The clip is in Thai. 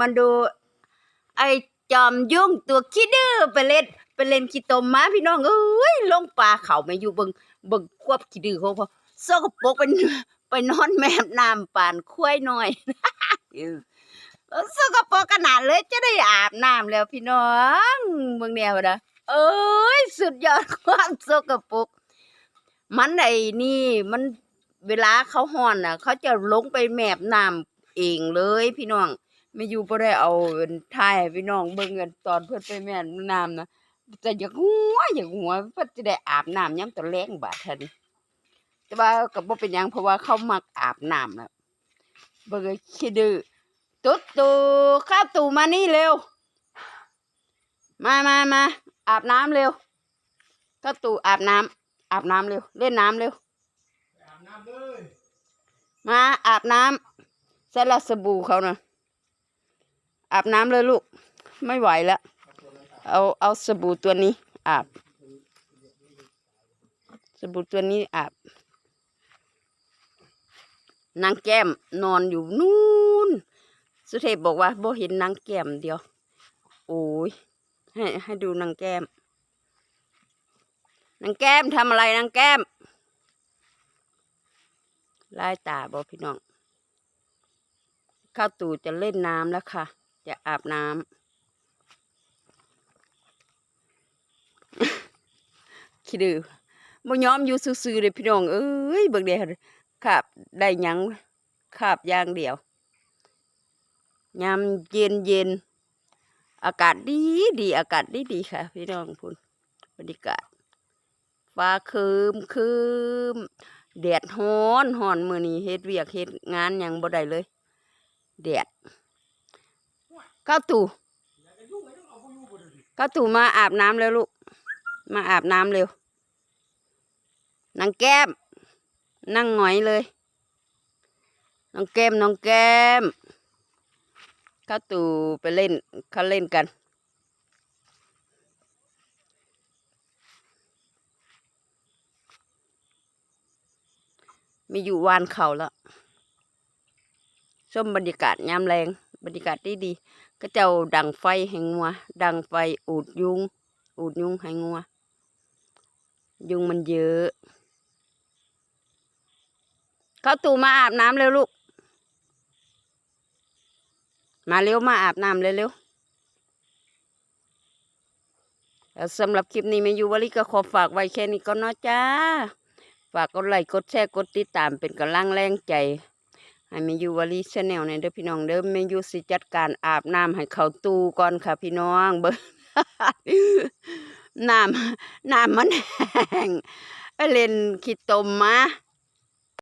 มันดู ไอ้จอมยุ่งตัวขี้ดื้อไปเล่นไปเล่นขี้ตมมาพี่น้องเอ้ยลงป่าเขาไม่อยู่เบิงเบิงควบขี้ดื้อของเขาสกปรกเป็นไปนอนแมบน้ำปานควายน้อยสกปรกขนาดเลยจะได้อาบน้ำแล้วพี่น้องเบิ่งแนวนะเอ้ยสุดยอดความสกปรกมันไอ้นี่มันเวลาเขาฮ้อนน่ะ เขาจะลงไปแมบน้ำเองเลยพี่น้อง ไม่อยู่บ่ได้เอาถ่ายให้พี่น้องเบิ่งกันตอนเพิ่นไปแม่นน้ำนะแต่อยากหัวอยากหัวเพิ่นจะได้อาบน้ำยามตอนแลงบาดเท่านี้แต่ว่าก็บ่เป็นหยังเพราะว่าเขามักอาบน้ำแล้วเบิ่งไอ้ขี้ดื้อตุ๊ดตูข้าวตู่มานี่เร็ว มามามาอาบน้ำเร็วข้าวตู่อาบน้ำอาบน้ำเร็ว เล่นน้ำเร็วอาบน้ำเลยมาอาบน้ำใส่ละสบู่เขานะ อาบน้ำเลยลูก ไม่ไหวแล้ว เอาเอาสบู่ตัวนี้ อาบ สบู่ตัวนี้อาบ นางแก้มนอนอยู่นู่น สุเทพบอกว่าโบเห็นนางแก้มเดียว โอ้ย ให้ให้ดูนางแก้ม นางแก้มทำอะไรนางแก้มลายตาบอพี่น้อง ข้าวตู่จะเล่นน้ำแล้วค่ะ จะอาบน้ำคิดดูบ่ยอมอยู่ซื่อๆเลยพี่น้อง เอ้ยเบิ่งเดียวขาบได้ยังขาบอย่างเดียวยามเย็นเย็นอากาศดีดีอากาศดีดีค่ะ พี่น้องพุ่นบรรยากาศฟ้าคืมคืมแดดฮ้อนฮ้อนมือนี้เฮ็ดเวียกเฮ็ดงานยังบ่ได้เลยแดด เข้าตู่อยากจะยุ่งไงต้องเอาไปอยู่บ่ได้ดิเข้าตู่มาอาบน้ำแล้วลูก มาอาบน้ำเร็วนางแก้ม นั่งหงอยเลยน้องแก้มน้องแก้มเข้าตู่ไปเล่นเขาเล่นกัน มีอยู่วานเขาแล้วชมบรรยากาศยามแรง บรรยากาศดีดีก็เจ้าดังไฟให้งัว ดังไฟอูดยุง อูดยุงให้งัว ยุงมันเยอะ เขาตู่มาอาบน้ำเร็วลูก มาเร็วมาอาบน้ำเร็วๆแล้วสำหรับคลิปนี้แม่ยูวลิก็ขอฝากไว้แค่นี้ก็เนาะจ้า ฝากกดไลค์กดแชร์กดติดตามเป็นกำลังแรงใจ ให้แม่ยูวาลีชาแนลในอยเด้อพี่น้องเด้อแม่ยูสิจัดการอาบน้ำให้เขาตูก่อนค่ะ พี่น้องเบิ้น้ำน้ำมันแห้งเล่นขี้ตมมา